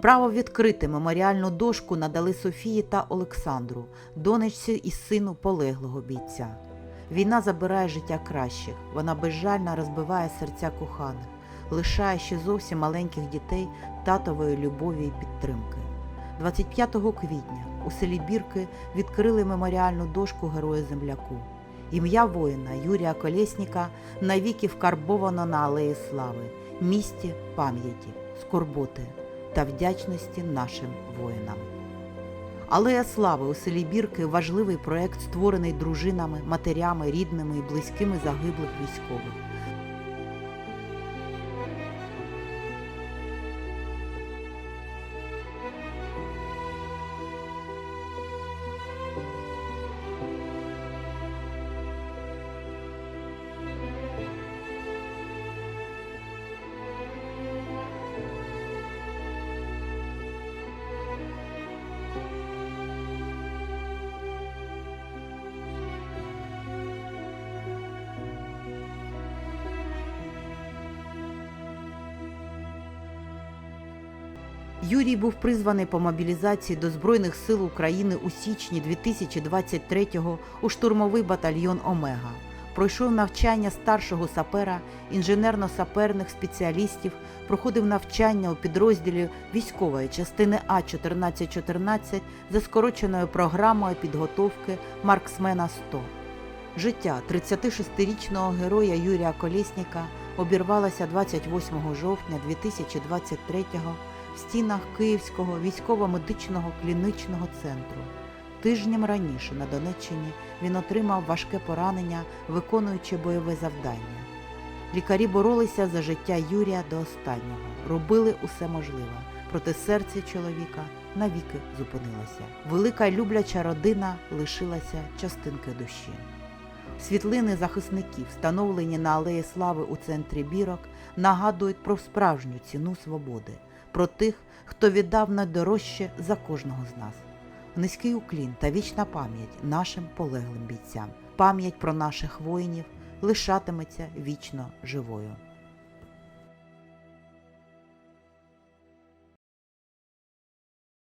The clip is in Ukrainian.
Право відкрити меморіальну дошку надали Софії та Олександру, донечці і сину полеглого бійця. Війна забирає життя кращих, вона безжально розбиває серця коханих, лишає ще зовсім маленьких дітей татової любові і підтримки. 25 квітня у селі Бірки відкрили меморіальну дошку Героя Земляку. Ім'я воїна Юрія Колєсніка навіки вкарбовано на Алеї Слави, місті пам'яті, скорботи та вдячності нашим воїнам. Алея Слави у селі Бірки важливий проект, створений дружинами, матерями, рідними і близькими загиблих військових. Юрій був призваний по мобілізації до Збройних сил України у січні 2023-го у штурмовий батальйон Омега. Пройшов навчання старшого сапера, інженерно-саперних спеціалістів, проходив навчання у підрозділі військової частини А 1414 за скороченою програмою підготовки Марксмена 100. Життя 36-річного героя Юрія Колєсніка обірвалося 28 жовтня 2023-го в стінах Київського військово-медичного клінічного центру. Тижнем раніше на Донеччині він отримав важке поранення, виконуючи бойове завдання. Лікарі боролися за життя Юрія до останнього, робили усе можливе, проте серце чоловіка навіки зупинилося. Велика любляча родина лишилася частинки душі. Світлини захисників, встановлені на Алеї Слави у центрі Бірок, нагадують про справжню ціну свободи, про тих, хто віддав найдорожче за кожного з нас. Низький уклін та вічна пам'ять нашим полеглим бійцям. Пам'ять про наших воїнів лишатиметься вічно живою.